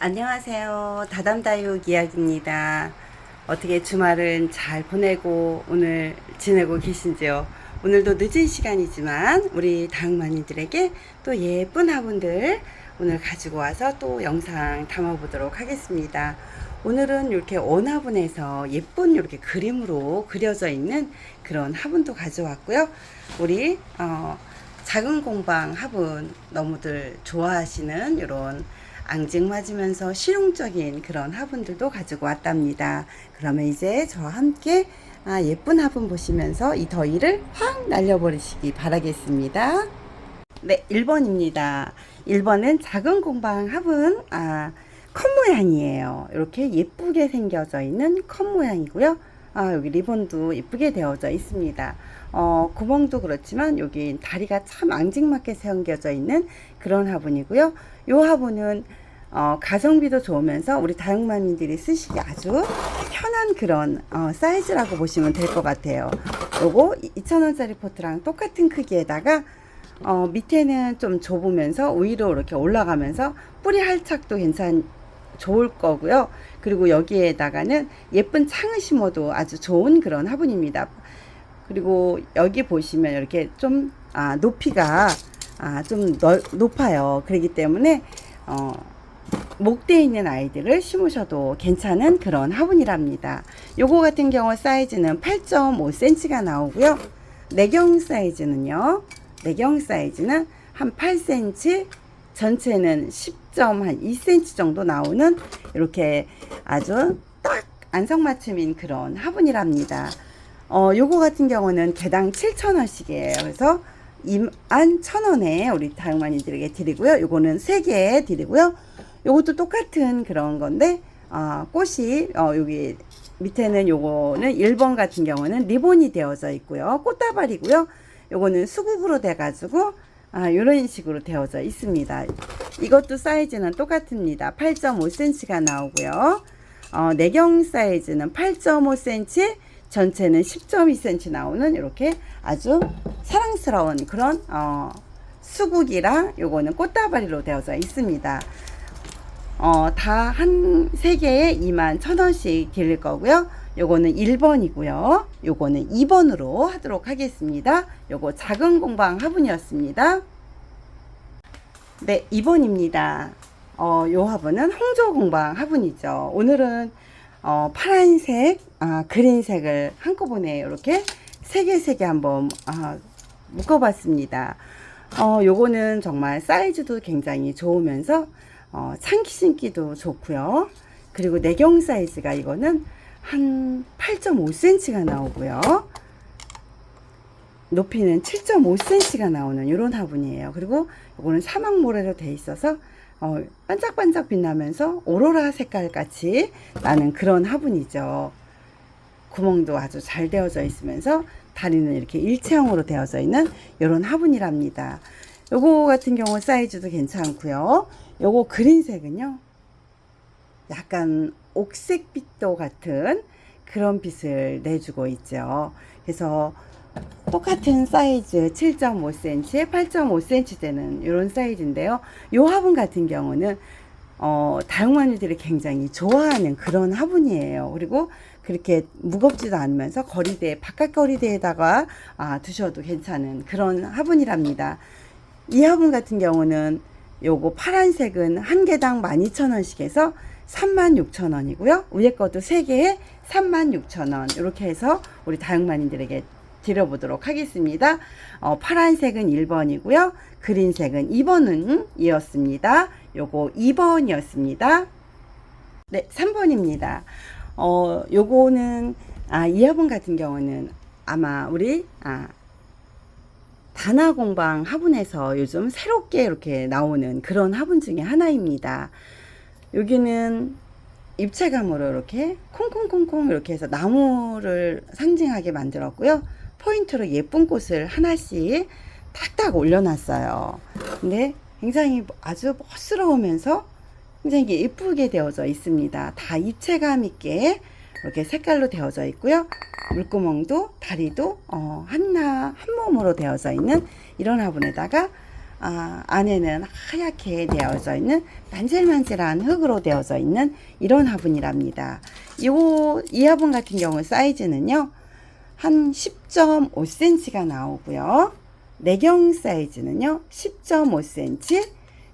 안녕하세요. 다담다육 이야기입니다. 어떻게 주말은 잘 보내고 오늘 지내고 계신지요? 오늘도 늦은 시간이지만 우리 다육마니들에게 또 예쁜 화분들 오늘 가지고 와서 또 영상 담아보도록 하겠습니다. 오늘은 이렇게 원화분에서 예쁜 이렇게 그림으로 그려져 있는 그런 화분도 가져왔고요. 우리 어, 작은 공방 화분 너무들 좋아하시는 이런 앙증 맞으면서 실용적인 그런 화분들도 가지고 왔답니다. 그러면 이제 저와 함께 아, 예쁜 화분 보시면서 이 더위를 확 날려버리시기 바라겠습니다. 네, 1번입니다. 1번은 작은 공방 화분, 아, 컵 모양이에요. 이렇게 예쁘게 생겨져 있는 컵 모양이고요. 아, 여기 리본도 예쁘게 되어져 있습니다. 어, 구멍도 그렇지만 여기 다리가 참 앙증맞게 생겨져 있는 그런 화분이고요. 이 화분은 어, 가성비도 좋으면서 우리 다육마민들이 쓰시기 아주 편한 그런 어, 사이즈라고 보시면 될 것 같아요. 요거 2,000원짜리 포트랑 똑같은 크기에다가 어, 밑에는 좀 좁으면서 위로 이렇게 올라가면서 뿌리 할착도 괜찮 좋을 거고요. 그리고 여기에다가는 예쁜 창을 심어도 아주 좋은 그런 화분입니다. 그리고 여기 보시면 이렇게 좀 아, 높이가 아, 좀 넓, 높아요. 그렇기 때문에 어, 목대에 있는 아이들을 심으셔도 괜찮은 그런 화분이랍니다. 요거 같은 경우 사이즈는 8.5cm가 나오고요. 내경 사이즈는요. 내경 사이즈는 한 8cm, 전체는 10.2cm 정도 나오는 이렇게 아주 딱 안성맞춤인 그런 화분이랍니다. 어, 요거 같은 경우는 개당 7,000원씩이에요. 그래서 21,000원에 우리 다육마니들에게 드리고요. 요거는 3개 드리고요. 요것도 똑같은 그런 건데, 어, 꽃이, 어, 여기 밑에는 요거는 1번 같은 경우는 리본이 되어져 있고요. 꽃다발이고요. 요거는 수국으로 돼가지고, 아, 요런 식으로 되어져 있습니다. 이것도 사이즈는 똑같습니다. 8.5cm가 나오고요. 어, 내경 사이즈는 8.5cm, 전체는 10.2cm 나오는 이렇게 아주 사랑스러운 그런 어, 수국이랑 요거는 꽃다발이로 되어져 있습니다. 어, 다 한 세 개에 2만 천 원씩 드릴 거고요. 요거는 1번이고요. 요거는 2번으로 하도록 하겠습니다. 요거 작은 공방 화분이었습니다. 네, 2번입니다. 어, 요 화분은 홍조 공방 화분이죠. 오늘은 어, 파란색, 아, 그린색을 한꺼번에 이렇게 세 개 세 개 한번 아, 묶어봤습니다. 어, 요거는 정말 사이즈도 굉장히 좋으면서 어, 창기 신기도 좋고요. 그리고 내경 사이즈가 이거는 한 8.5cm가 나오고요. 높이는 7.5cm가 나오는 이런 화분이에요. 그리고 이거는 사막 모래로 돼 있어서 어, 반짝반짝 빛나면서 오로라 색깔 같이 나는 그런 화분이죠. 구멍도 아주 잘 되어져 있으면서 다리는 이렇게 일체형으로 되어져 있는 이런 화분이랍니다. 요거 같은 경우 사이즈도 괜찮고요. 요거 그린색은요. 약간 옥색빛도 같은 그런 빛을 내주고 있죠. 그래서 똑같은 사이즈 7.5cm, 8.5cm 되는 이런 사이즈인데요. 요 화분 같은 경우는 어, 다육마니들이 굉장히 좋아하는 그런 화분이에요. 그리고 그렇게 무겁지도 않으면서 거리대, 바깥 거리대에다가 아, 두셔도 괜찮은 그런 화분이랍니다. 이 화분 같은 경우는 요거 파란색은 한 개당 12,000원씩 해서 36,000원이고요. 위에 것도 3개에 36,000원. 이렇게 해서 우리 다육마님들에게 드려보도록 하겠습니다. 어, 파란색은 1번이고요. 그린색은 2번은 이었습니다. 요거 2번이었습니다. 네, 3번입니다. 어, 요거는, 아, 이 화분 같은 경우는 아마 우리, 아, 다나공방 화분에서 요즘 새롭게 이렇게 나오는 그런 화분 중에 하나입니다. 여기는 입체감으로 이렇게 콩콩콩콩 이렇게 해서 나무를 상징하게 만들었고요. 포인트로 예쁜 꽃을 하나씩 탁탁 올려놨어요. 근데 굉장히 아주 멋스러우면서 굉장히 예쁘게 되어져 있습니다. 다 입체감 있게 이렇게 색깔로 되어져 있고요. 물구멍도 다리도 어, 하나 한 몸으로 되어져 있는 이런 화분에다가 아, 안에는 하얗게 되어져 있는 만질만질한 흙으로 되어져 있는 이런 화분이랍니다. 요, 이 화분 같은 경우 사이즈는요, 한 10.5cm가 나오고요. 내경 사이즈는요, 10.5cm,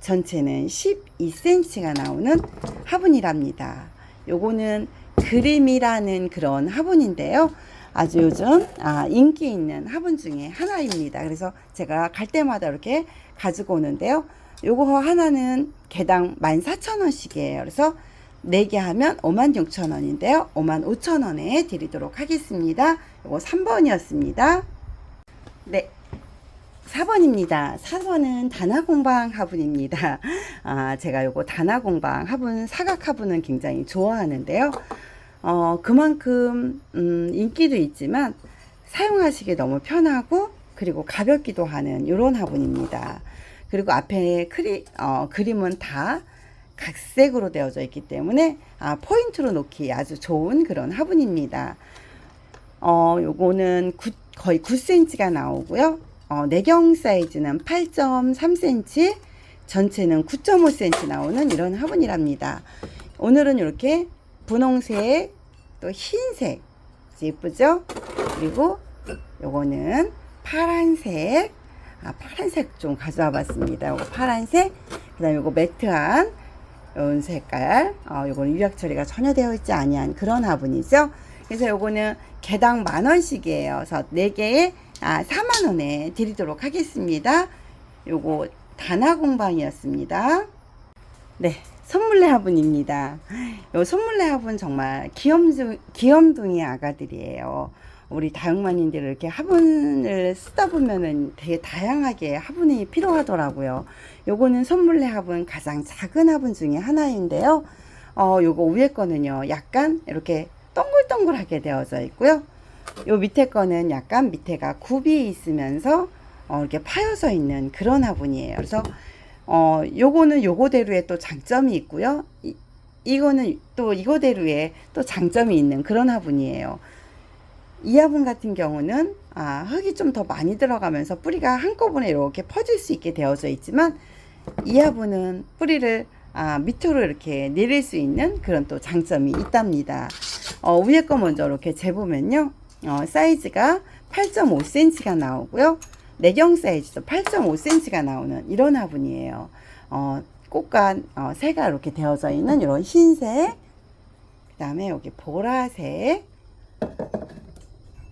전체는 12cm가 나오는 화분이랍니다. 요거는 그림이라는 그런 화분인데요. 아주 요즘 아, 인기 있는 화분 중에 하나입니다. 그래서 제가 갈 때마다 이렇게 가지고 오는데요. 요거 하나는 개당 14,000원씩이에요. 그래서 4개 하면 56,000원인데요. 55,000원에 드리도록 하겠습니다. 요거 3번이었습니다. 네. 4번입니다. 4번은 단화공방 화분입니다. 아, 제가 요거 단화공방 화분, 사각 화분은 굉장히 좋아하는데요. 어, 그만큼, 음, 인기도 있지만 사용하시기 너무 편하고 그리고 가볍기도 하는 요런 화분입니다. 그리고 앞에 크리, 어, 그림은 다 각색으로 되어져 있기 때문에 아, 포인트로 놓기 아주 좋은 그런 화분입니다. 어, 요거는 구- 거의 9cm가 나오고요. 어, 내경 사이즈는 8.3cm, 전체는 9.5cm 나오는 이런 화분이랍니다. 오늘은 이렇게 분홍색, 또 흰색, 예쁘죠? 그리고 요거는 파란색, 아, 파란색 좀 가져와 봤습니다. 요거 파란색, 그 다음에 요거 매트한 요 색깔, 어, 요거는 유약 처리가 전혀 되어 있지 아니한 그런 화분이죠. 그래서 요거는 개당 만 원씩이에요. 그래서 네 개에 아, 4만 원에 드리도록 하겠습니다. 요거 단화 공방이었습니다. 네, 선물레 화분입니다. 요 선물레 화분 정말 귀염둥, 귀염둥이 아가들이에요. 우리 다육마님들 이렇게 화분을 쓰다 보면은 되게 다양하게 화분이 필요하더라고요. 요거는 선물레 화분 가장 작은 화분 중에 하나인데요. 어, 요거 위에 거는요, 약간 이렇게 동글동글하게 되어져 있고요. 요 밑에 거는 약간 밑에가 굽이 있으면서 어, 이렇게 파여서 있는 그런 화분이에요. 그래서 어, 요거는 요거대로의 또 장점이 있고요. 이, 이거는 또 이거대로의 또 장점이 있는 그런 화분이에요. 이 화분 같은 경우는 아, 흙이 좀 더 많이 들어가면서 뿌리가 한꺼번에 이렇게 퍼질 수 있게 되어져 있지만 이 화분은 뿌리를 아, 밑으로 이렇게 내릴 수 있는 그런 또 장점이 있답니다. 어, 위에 거 먼저 이렇게 재보면요. 어, 사이즈가 8.5cm가 나오고요. 내경 사이즈도 8.5cm가 나오는 이런 화분이에요. 어, 꽃과 어, 새가 이렇게 되어져 있는 이런 흰색, 그 다음에 여기 보라색,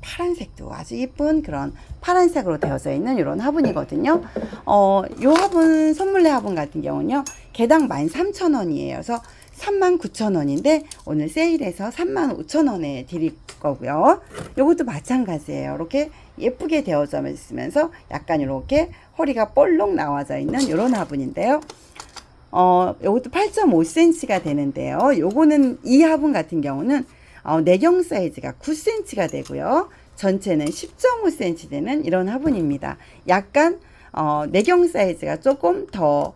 파란색도 아주 예쁜 그런 파란색으로 되어져 있는 이런 화분이거든요. 어, 요 화분, 선물내 화분 같은 경우는요, 개당 13,000원이에요. 그래서 39,000원인데, 오늘 세일해서 35,000원에 드릴 거고요. 요것도 마찬가지예요. 이렇게 예쁘게 되어져 있으면서 약간 이렇게 허리가 볼록 나와져 있는 이런 화분인데요. 어, 요것도 8.5cm가 되는데요. 요거는 이 화분 같은 경우는 어, 내경 사이즈가 9cm가 되고요. 전체는 10.5cm 되는 이런 화분입니다. 약간 어, 내경 사이즈가 조금 더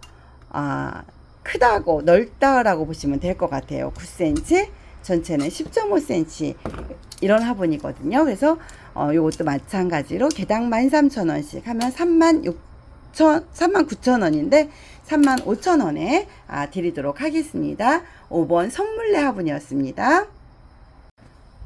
아, 크다고 넓다라고 보시면 될 것 같아요. 9cm, 전체는 10.5cm 이런 화분이거든요. 그래서 어, 요것도 마찬가지로 개당 13,000원씩 하면 36,000 39,000원인데 35,000원에 아, 드리도록 하겠습니다. 5번 선물내 화분이었습니다.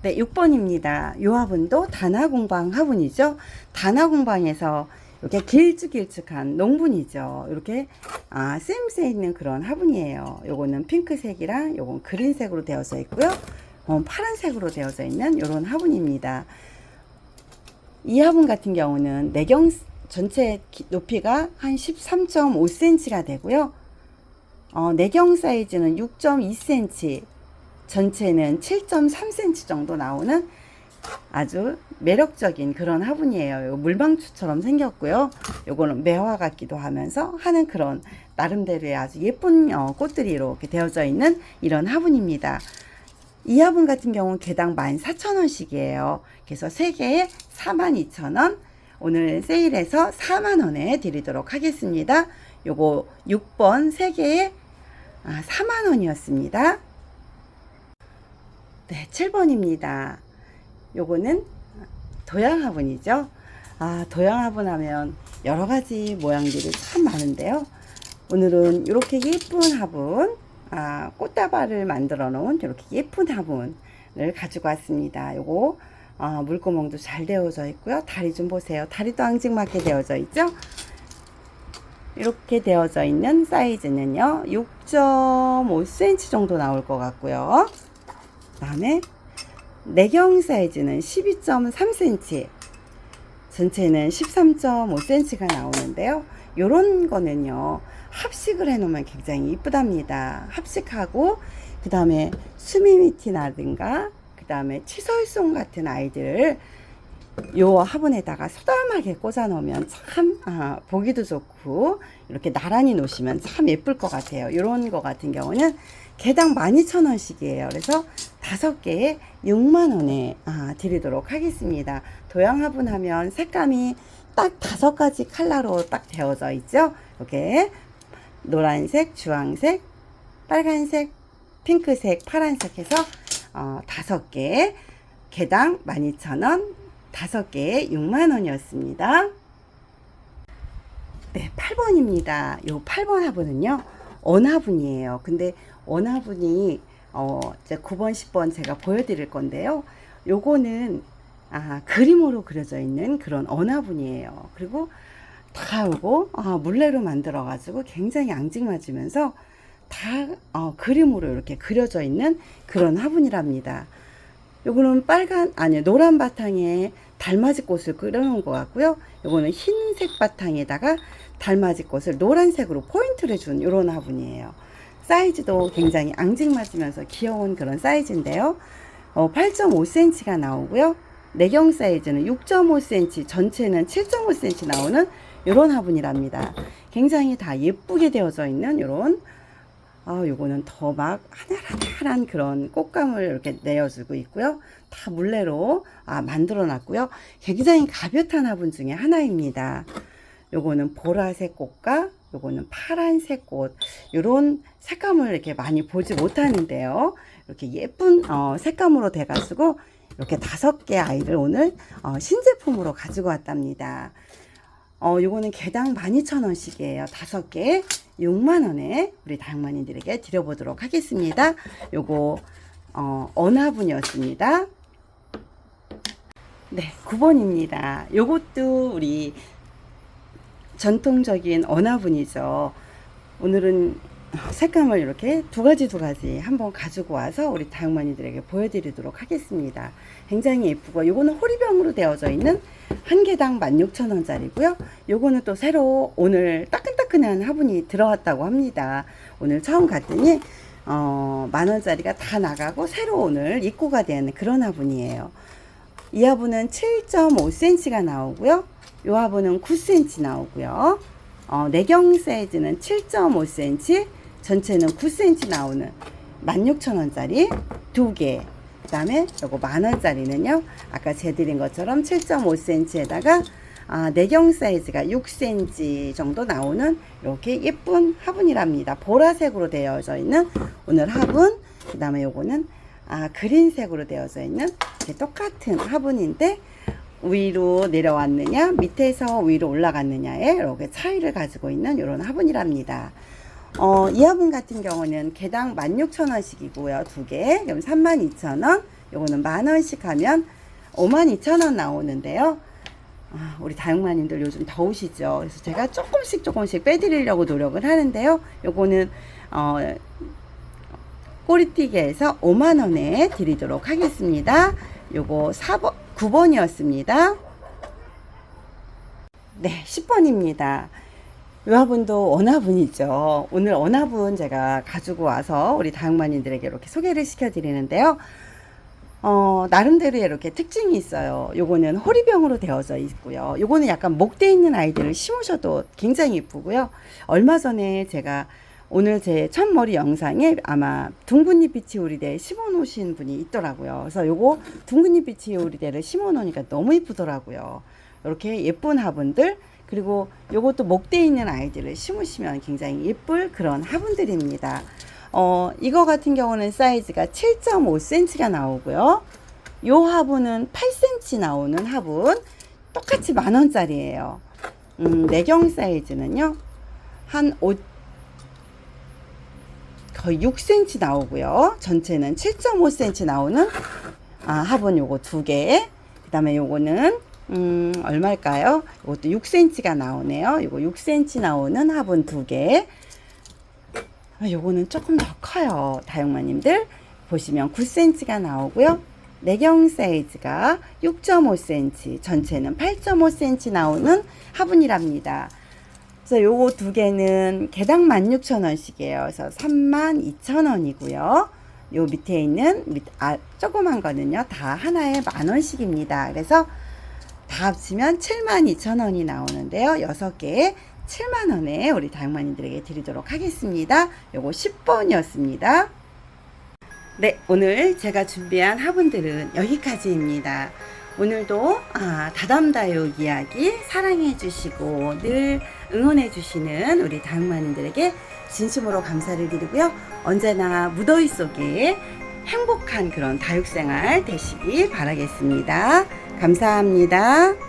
네, 6번입니다. 요 화분도 단화공방 화분이죠. 단화공방에서 이렇게 길쭉길쭉한 농분이죠. 이렇게 아, 쓰임새 있는 그런 화분이에요. 요거는 핑크색이랑 요건 그린색으로 되어져 있고요. 어, 파란색으로 되어져 있는 이런 화분입니다. 이 화분 같은 경우는 내경 전체 기- 높이가 한 13.5cm가 되고요. 어, 내경 사이즈는 6.2cm, 전체는 7.3cm 정도 나오는 아주 매력적인 그런 화분이에요. 요 물방추처럼 생겼고요. 요거는 매화 같기도 하면서 하는 그런 나름대로의 아주 예쁜 어, 꽃들이 이렇게 되어져 있는 이런 화분입니다. 이 화분 같은 경우는 개당 14,000원씩이에요. 그래서 3개에 42,000원. 오늘 세일해서 4만원에 드리도록 하겠습니다. 요거 6번 3개에 아, 4만 원이었습니다. 네, 7번입니다. 요거는 도양 화분이죠. 아, 도양 화분 하면 여러 가지 모양들이 참 많은데요. 오늘은 이렇게 예쁜 화분, 아, 꽃다발을 만들어 놓은 이렇게 예쁜 화분을 가지고 왔습니다. 요거 어, 물구멍도 잘 되어져 있고요. 다리 좀 보세요. 다리도 앙증맞게 되어져 있죠. 이렇게 되어져 있는 사이즈는요. 6.5cm 정도 나올 것 같고요. 그 다음에 내경 사이즈는 12.3cm 전체는 13.5cm가 나오는데요. 요런 거는요. 합식을 해 놓으면 굉장히 이쁘답니다. 합식하고 그 다음에 수미미티나든가 그 다음에 치설송 같은 아이들을 요 화분에다가 소담하게 꽂아 놓으면 참 아, 보기도 좋고 이렇게 나란히 놓으시면 참 예쁠 것 같아요. 이런 거 같은 경우는 개당 12,000원씩이에요. 그래서 다섯 개에 6만 원에 아, 드리도록 하겠습니다. 도양 화분 하면 색감이 딱 다섯 가지 컬러로 딱 되어져 있죠. 이렇게 노란색, 주황색, 빨간색, 핑크색, 파란색 해서 어, 다섯 개 개당 12,000원 다섯 개에 6만 원이었습니다. 네, 8번입니다. 요 8번 화분은요. 원화분이에요. 근데 원화분이 어, 이제 9번, 10번 제가 보여드릴 건데요. 요거는 아, 그림으로 그려져 있는 그런 원화분이에요. 그리고 다 요거 아, 물레로 만들어 가지고 굉장히 앙증맞으면서 다 어, 그림으로 이렇게 그려져 있는 그런 화분이랍니다. 요거는 빨간 아니 노란 바탕에 달맞이 꽃을 그려놓은 것 같고요. 요거는 흰색 바탕에다가 달맞이 꽃을 노란색으로 포인트를 준 이런 화분이에요. 사이즈도 굉장히 앙증맞으면서 귀여운 그런 사이즈인데요. 어, 8.5cm가 나오고요. 내경 사이즈는 6.5cm, 전체는 7.5cm 나오는 이런 화분이랍니다. 굉장히 다 예쁘게 되어져 있는 이런 아, 요거는 더 막 하늘하늘한 그런 꽃감을 이렇게 내어주고 있고요. 다 물레로 아, 만들어 놨고요. 굉장히 가볍한 화분 중에 하나입니다. 요거는 보라색 꽃과 요거는 파란색 꽃 요런 색감을 이렇게 많이 보지 못하는데요. 이렇게 예쁜 어, 색감으로 돼 가지고 이렇게 다섯 개 아이를 오늘 어, 신제품으로 가지고 왔답니다. 어, 요거는 개당 12,000원씩이에요. 다섯 개에 6만원에 우리 다육마님들에게 드려보도록 하겠습니다. 요거, 어, 언화분이었습니다. 네, 9번입니다. 요것도 우리 전통적인 언화분이죠. 오늘은 색감을 이렇게 두 가지 두 가지 한번 가지고 와서 우리 다육마니들에게 보여드리도록 하겠습니다. 굉장히 예쁘고 요거는 호리병으로 되어져 있는 한 개당 16,000원짜리고요. 요거는 또 새로 오늘 따끈따끈한 화분이 들어왔다고 합니다. 오늘 처음 갔더니 어, 만원짜리가 다 나가고 새로 오늘 입고가 된 그런 화분이에요. 이 화분은 7.5cm가 나오고요. 요 화분은 9cm 나오고요. 어, 내경 사이즈는 7.5cm, 전체는 9cm 나오는 16,000원짜리 두 개. 그 다음에 요거 만원짜리는요, 아까 재드린 것처럼 7.5cm에다가 아, 내경 사이즈가 6cm 정도 나오는 이렇게 예쁜 화분이랍니다. 보라색으로 되어져 있는 오늘 화분, 그 다음에 요거는 아, 그린색으로 되어져 있는 똑같은 화분인데 위로 내려왔느냐 밑에서 위로 올라갔느냐에 이렇게 차이를 가지고 있는 이런 화분이랍니다. 어, 이 화분 같은 경우는 개당 16,000원씩이고요. 두 개. 그럼 32,000원. 요거는 만 원씩 하면 52,000원 나오는데요. 아, 우리 다육마님들 요즘 더우시죠. 그래서 제가 조금씩 조금씩 빼드리려고 노력을 하는데요. 요거는 어, 꼬리띠개에서 5만 원에 드리도록 하겠습니다. 요거 4번, 9번이었습니다. 네, 10번입니다. 이 화분도 원화분이죠. 오늘 원화분 제가 가지고 와서 우리 다육마님들에게 이렇게 소개를 시켜드리는데요. 어, 나름대로 이렇게 특징이 있어요. 요거는 호리병으로 되어져 있고요. 요거는 약간 목대 있는 아이들을 심으셔도 굉장히 이쁘고요. 얼마 전에 제가 오늘 제 첫 머리 영상에 아마 둥근잎 비치 오리대 심어 놓으신 분이 있더라고요. 그래서 요거 둥근잎 비치 오리대를 심어 놓으니까 너무 이쁘더라고요. 이렇게 예쁜 화분들 그리고 요것도 목대 있는 아이들을 심으시면 굉장히 예쁠 그런 화분들입니다. 어, 이거 같은 경우는 사이즈가 7.5cm가 나오고요. 요 화분은 8cm 나오는 화분 똑같이 만 원짜리예요. 음, 내경 사이즈는요. 한 5, 거의 6cm 나오고요. 전체는 7.5cm 나오는 아, 화분 요거 두 개. 그 다음에 요거는 음, 얼마일까요? 이것도 6cm가 나오네요. 요거 6cm 나오는 화분 두 개. 아, 요거는 조금 더 커요. 다육마님들 보시면 9cm가 나오고요. 내경 사이즈가 6.5cm, 전체는 8.5cm 나오는 화분이랍니다. 그래서 요거 두 개는 개당 16,000원씩이에요. 그래서 32,000원이고요. 요 밑에 있는 밑, 아, 조그만 거는요. 다 하나에 만 원씩입니다. 그래서 다 합치면 72,000원이 나오는데요. 여섯 개에 7만 원에 우리 다육마님들에게 드리도록 하겠습니다. 요거 10번이었습니다. 네, 오늘 제가 준비한 화분들은 여기까지입니다. 오늘도 아, 다담다육 이야기 사랑해 주시고 늘 응원해 주시는 우리 다육마님들에게 진심으로 감사를 드리고요. 언제나 무더위 속에 행복한 그런 다육생활 되시기 바라겠습니다. 감사합니다.